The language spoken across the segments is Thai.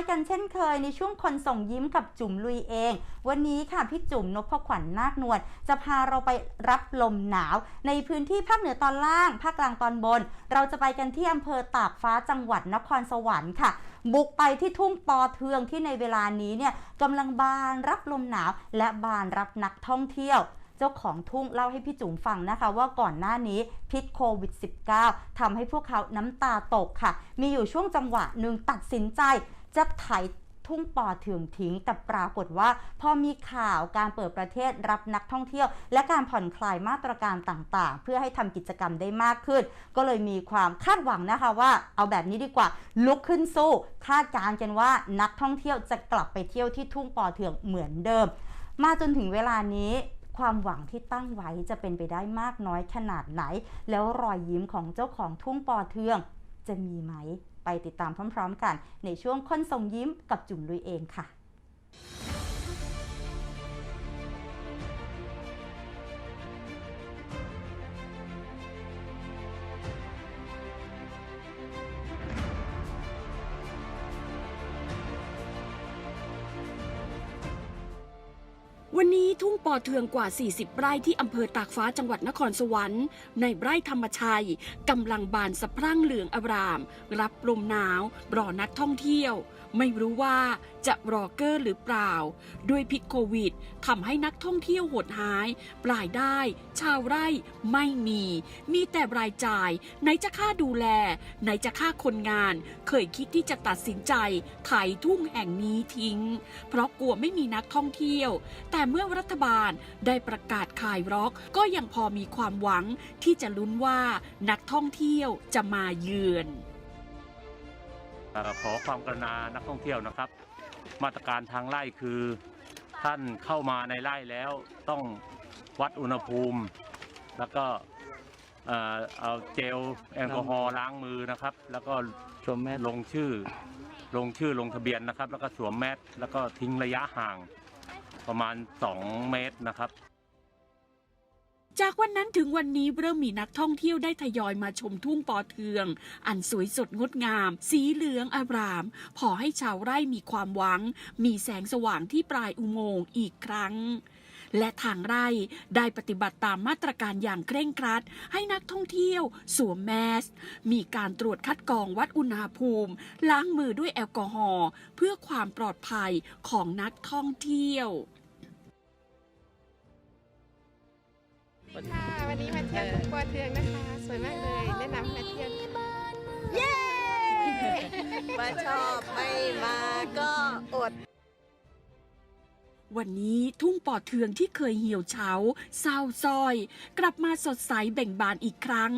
ายกันเช่นเคยในช่วงคนส่งยิ้มกับจุ๋มลุยเอง วันนี้ค่ะพี่จุ๋มนพขวัญนาคนวลจะพาเราไปรับลมหนาว ในพื้นที่ภาคเหนือตอนล่าง ภาคกลางตอนบน เราจะไปกันที่อำเภอตากฟ้าจังหวัดนครสวรรค์ค่ะบุกไปที่ทุ่งปอเทืองที่ในเวลานี้เนี่ยกำลังบานรับลมหนาว และบานรับนักท่องเที่ยว เจ้าของทุ่งเล่าให้พี่จุ๋มฟังนะคะ ว่าก่อนหน้านี้พิษโควิด -19 ทำให้พวกเขาน้ำตาตกค่ะ มีอยู่ช่วงจังหวะหนึ่งตัดสินใจ จะไถทุ่งปอเทืองทิ้ง แต่ปรากฏว่า พอมีข่าวการเปิดประเทศรับนักท่องเที่ยว และการผ่อนคลายมาตรการต่างๆ เพื่อให้ทำกิจกรรมได้มากขึ้น ก็เลยมีความคาดหวังนะคะว่า เอาแบบนี้ดีกว่าลุกขึ้นสู้ คาดการณ์กันว่านักท่องเที่ยวจะกลับไปเที่ยวที่ทุ่งปอเทืองเหมือนเดิม มาจนถึงเวลานี้ความหวังที่ตั้งไว้จะเป็นไปได้มากน้อยขนาดไหน แล้วรอยยิ้มของเจ้าของทุ่งปอเทืองจะมีไหมไปติดตามพร้อม ๆ กันในช่วงคนส่งยิ้มกับจุ๋มลุยเองค่ะ วันนี้ทุ่งปอเทืองกว่า 40 ไร่ที่อำเภอตากฟ้าจังหวัดนครสวรรค์ ในไร่ธรรมชัยกำลังบานสะพรั่งเหลืองอาราม รับลมหนาว รอนักท่องเที่ยว ไม่รู้ว่าจะรอเกอร์หรือเปล่า ด้วยพิษโควิดทำให้นักท่องเที่ยวหดหายปลายได้ ชาวไร่ไม่มี มีแต่รายจ่าย ไหนจะค่าดูแล ไหนจะค่าคนงาน เคยคิดที่จะตัดสินใจไถทุ่งแห่งนี้ทิ้ง เพราะกลัวไม่มีนักท่องเที่ยว แต่เมื่อรัฐบาลได้ประกาศคลายล็อกก็ยังพอมีความหวังที่จะลุ้นว่านักท่องเที่ยวจะมาเยือนขอความกรุณานักท่องเที่ยวนะครับ มาตรการทางไล่คือ ท่านเข้ามาในไร่แล้วต้องวัดอุณหภูมิ แล้วก็เอ่อเอาเจลแอลกอฮอล์ล้างมือนะครับ แล้วก็ชมแม่ลงชื่อ ลงชื่อลงทะเบียนนะครับ แล้วก็สวมแมสแล้วก็ทิ้งระยะห่างประมาณ 2 เมตรนะครับ จากวันนั้นถึงวันนี้เริ่มมีนักท่องเที่ยวได้ทยอยมาชมทุ่งปอเทือง อันสวยสดงดงาม สีเหลืองอาราม พอให้ชาวไร่มีความหวัง มีแสงสว่างที่ปลายอุโมงค์อีกครั้ง และทางไร่ได้ปฏิบัติตามมาตรการอย่างเคร่งครัด ให้นักท่องเที่ยว สวมแมส มีการตรวจคัดกรองวัดอุณหภูมิ ล้างมือด้วยแอลกอฮอล์เพื่อความปลอดภัยของนักท่องเที่ยว ค่ะวันนี้มาเที่ยวทุ่งปอเทืองนะคะ สวยมากเลยแนะนำให้มาเที่ยวเย้มาชอบไม่มาก็อด วันนี้ทุ่งปอเทืองที่เคยเหี่ยวเฉาเศร้าซอย กลับมาสดใสเบ่งบานอีกครั้ง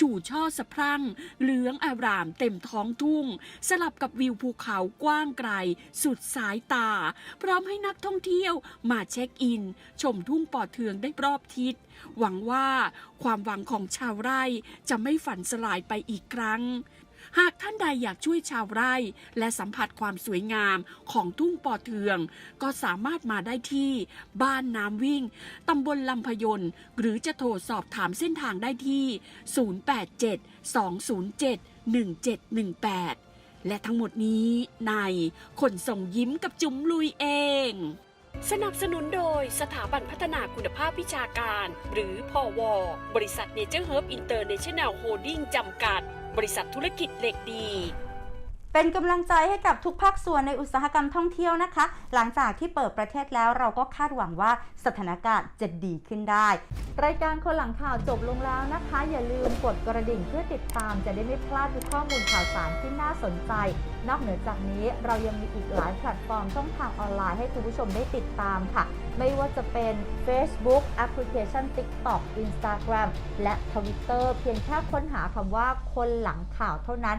จู่ช่อสะพรั่ง เหลืองอารามเต็มท้องทุ่ง สลับกับวิวภูเขากว้างไกล สุดสายตา พร้อมให้นักท่องเที่ยวมาเช็คอิน ชมทุ่งปอเทืองได้รอบทิศ หวังว่าความหวังของชาวไร่จะไม่ฝันสลายไปอีกครั้ง หากท่านใดอยากช่วยชาวไร่ และสัมผัสความสวยงามของทุ่งปอเทือง ก็สามารถมาได้ที่บ้านน้ำวิ่งตำบลลำพยนต์หรือจะโทรสอบถามเส้นทางได้ที่ 087-207-1718และทั้งหมดนี้ในคนส่งยิ้มกับจุ๋มลุยเอง สนับสนุนโดยสถาบันพัฒนาคุณภาพวิชาการ หรือพอวบริษัทเนเจอร์เฮิร์บอินเตอร์เนชั่นแนลโฮดดิ้งจำกัด บริษัทธุรกิจเหล็กดี เป็นกำลังใจให้กับทุกภาคส่วนในอุตสาหกรรมท่องเที่ยวนะคะ หลังจากที่เปิดประเทศแล้วเราก็คาดหวังว่าสถานการณ์จะดีขึ้นได้ รายการคนหลังข่าวจบลงแล้วนะคะ อย่าลืมกดกระดิ่งเพื่อติดตามจะได้ไม่พลาดทุกข้อมูลข่าวสารที่น่าสนใจ นอกเหนือจากนี้เรายังมีอีกหลายแพลตฟอร์มช่องทางออนไลน์ให้คุณผู้ชมได้ติดตามค่ะ ไม่ว่าจะเป็น Facebook แอปพลิเคชัน TikTok Instagram และ Twitter เพียงแค่ค้นหาคำว่าคนหลังข่าวเท่านั้น